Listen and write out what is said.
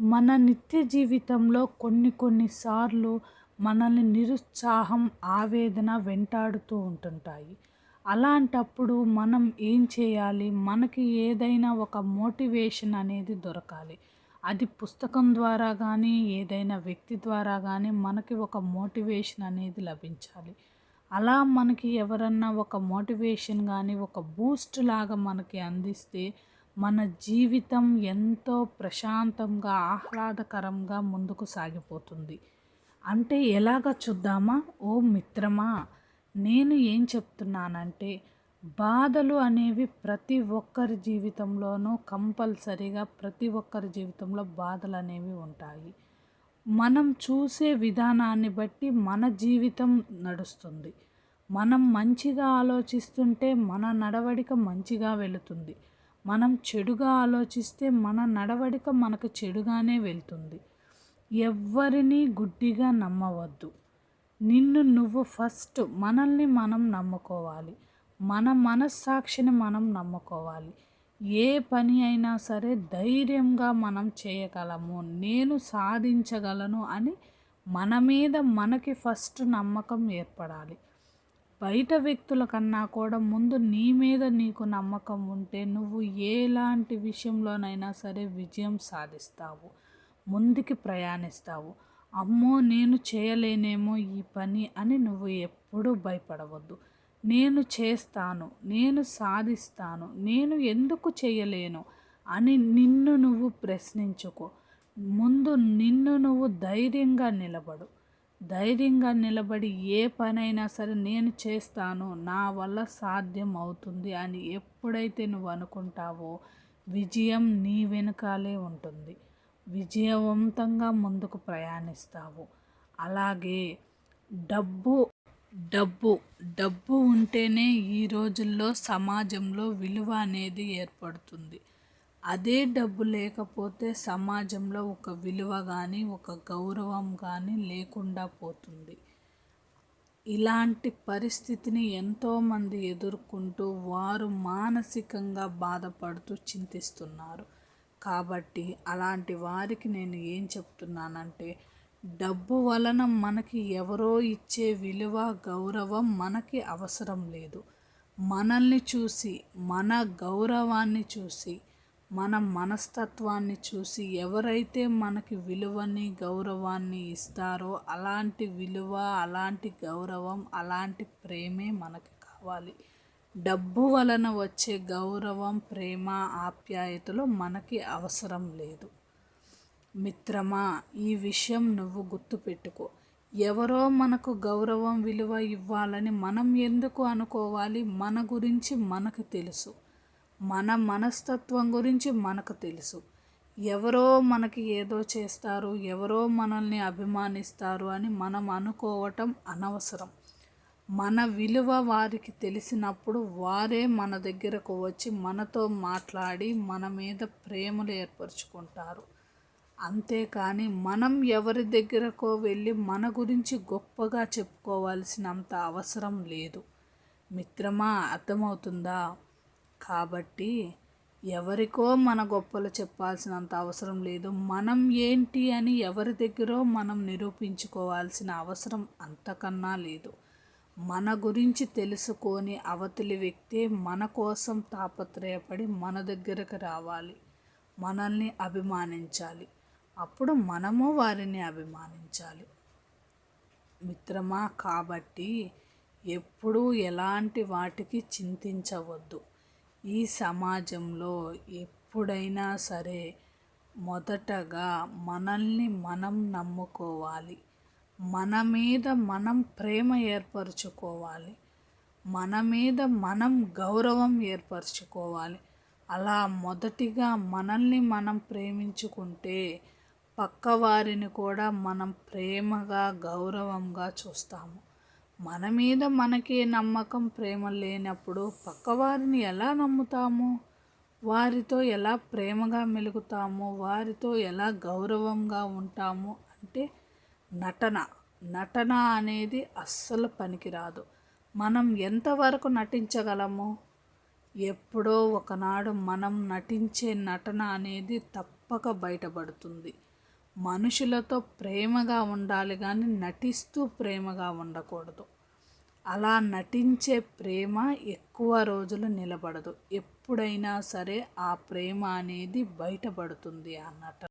మన నిత్య జీవితంలో కొన్ని కొన్నిసార్లు మనల్ని నిరుత్సాహం ఆవేదన వెంటాడుతూ ఉంటుంటాయి. అలాంటప్పుడు మనం ఏం చేయాలి? మనకి ఏదైనా ఒక మోటివేషన్ అనేది దొరకాలి. అది పుస్తకం ద్వారా కానీ ఏదైనా వ్యక్తి ద్వారా కానీ మనకి ఒక మోటివేషన్ అనేది లభించాలి. అలా మనకి ఎవరన్నా ఒక మోటివేషన్ కానీ ఒక బూస్ట్ లాగా మనకి అందిస్తే మన జీవితం ఎంతో ప్రశాంతంగా ఆహ్లాదకరంగా ముందుకు సాగిపోతుంది. అంటే ఎలాగ చూద్దామా? ఓ మిత్రమా నేను ఏం చెప్తున్నానంటే బాధలు అనేవి ప్రతి ఒక్కరి జీవితంలోనూ కంపల్సరీగా ప్రతి ఒక్కరి జీవితంలో బాధలు అనేవి ఉంటాయి. మనం చూసే విధానాన్ని బట్టి మన జీవితం నడుస్తుంది. మనం మంచిగా ఆలోచిస్తుంటే మన నడవడిక మంచిగా వెళుతుంది. మనం చెడుగా ఆలోచిస్తే మన నడవడిక మనకు చెడుగానే వెళ్తుంది. ఎవ్వరినీ గుడ్డిగా నమ్మవద్దు. నిన్ను నువ్వు ఫస్ట్ మనల్ని మనం నమ్ముకోవాలి. మన మనస్సాక్షిని మనం నమ్ముకోవాలి. ఏ పని అయినా సరే ధైర్యంగా మనం చేయగలము. నేను సాధించగలను అని మన మీద మనకి ఫస్ట్ నమ్మకం ఏర్పడాలి. బయట వ్యక్తుల కన్నా కూడా ముందు నీ మీద నీకు నమ్మకం ఉంటే నువ్వు ఎలాంటి విషయంలోనైనా సరే విజయం సాధిస్తావు. ముందుకి ప్రయాణిస్తావు. అమ్మో నేను చేయలేనేమో ఈ పని అని నువ్వు ఎప్పుడూ భయపడవద్దు. నేను చేస్తాను నేను సాధిస్తాను నేను ఎందుకు చేయలేను అని నిన్ను నువ్వు ప్రశ్నించుకో. ముందు నిన్ను నువ్వు ధైర్యంగా నిలబడు. ధైర్యంగా నిలబడి ఏ పనైనా సరే నేను చేస్తాను నా వల్ల సాధ్యం అవుతుంది అని ఎప్పుడైతే నువ్వు అనుకుంటావో విజయం నీ వెనుకాలే ఉంటుంది. విజయవంతంగా ముందుకు ప్రయాణిస్తావు. అలాగే డబ్బు డబ్బు డబ్బు ఉంటేనే ఈ రోజుల్లో సమాజంలో విలువ అనేది ఏర్పడుతుంది. అదే డబ్బు లేకపోతే సమాజంలో ఒక విలువ కానీ ఒక గౌరవం కానీ లేకుండా పోతుంది. ఇలాంటి పరిస్థితిని ఎంతోమంది ఎదుర్కొంటూ వారు మానసికంగా బాధపడుతూ చింతిస్తున్నారు. కాబట్టి అలాంటి వారికి నేను ఏం చెప్తున్నానంటే డబ్బు వలన మనకి ఎవరో ఇచ్చే విలువ గౌరవం మనకి అవసరం లేదు. మనల్ని చూసి మన గౌరవాన్ని చూసి మన మనస్తత్వాన్ని చూసి ఎవరైతే మనకి విలువని గౌరవాన్ని ఇస్తారో అలాంటి విలువ అలాంటి గౌరవం అలాంటి ప్రేమే మనకి కావాలి. డబ్బు వలన వచ్చే గౌరవం ప్రేమ ఆప్యాయతలు మనకి అవసరం లేదు. మిత్రమా ఈ విషయం నువ్వు గుర్తుపెట్టుకో. ఎవరో మనకు గౌరవం విలువ ఇవ్వాలని మనం ఎందుకు అనుకోవాలి? మన గురించి మనకు తెలుసు. మన మనస్తత్వం గురించి మనకు తెలుసు. ఎవరో మనకి ఏదో చేస్తారు ఎవరో మనల్ని అభిమానిస్తారు అని మనం అనుకోవటం అనవసరం. మన విలువ వారికి తెలిసినప్పుడు వారే మన దగ్గరకు వచ్చి మనతో మాట్లాడి మన మీద ప్రేమలు ఏర్పరచుకుంటారు. అంతేకాని మనం ఎవరి దగ్గరకో వెళ్ళి మన గురించి గొప్పగా చెప్పుకోవాల్సినంత అవసరం లేదు. మిత్రమా అర్థమవుతుందా? కాబట్టి ఎవరికో మన గొప్పలు చెప్పాల్సినంత అవసరం లేదు. మనం ఏంటి అని ఎవరి దగ్గరో మనం నిరూపించుకోవాల్సిన అవసరం అంతకన్నా లేదు. మన గురించి తెలుసుకొని అవతలి వ్యక్తి మన కోసం తాపత్రయపడి మన దగ్గరకు రావాలి. మనల్ని అభిమానించాలి. అప్పుడు మనము వారిని అభిమానించాలి. మిత్రమా కాబట్టి ఎప్పుడూ ఎలాంటి వాటికి చింతించవద్దు. ఈ సమాజంలో ఎప్పుడైనా సరే మొదటగా మనల్ని మనం నమ్ముకోవాలి. మన మీద మనం ప్రేమ ఏర్పరచుకోవాలి. మన మీద మనం గౌరవం ఏర్పరచుకోవాలి. అలా మొదటిగా మనల్ని మనం ప్రేమించుకుంటే పక్కవారిని కూడా మనం ప్రేమగా గౌరవంగా చూస్తాము. మన మీద మనకే నమ్మకం ప్రేమ లేనప్పుడు పక్కవారిని ఎలా నమ్ముతాము? వారితో ఎలా ప్రేమగా మెలుగుతాము? వారితో ఎలా గౌరవంగా ఉంటాము? అంటే నటన. నటన అనేది అస్సలు పనికిరాదు. మనం ఎంతవరకు నటించగలము? ఎప్పుడో ఒకనాడు మనం నటించే నటన అనేది తప్పక బయటపడుతుంది. మనుషులతో ప్రేమగా ఉండాలి కానీ నటిస్తూ ప్రేమగా ఉండకూడదు. అలా నటించే ప్రేమ ఎక్కువ రోజులు నిలబడదు. ఎప్పుడైనా సరే ఆ ప్రేమ అనేది బయటపడుతుంది అన్నట్టు.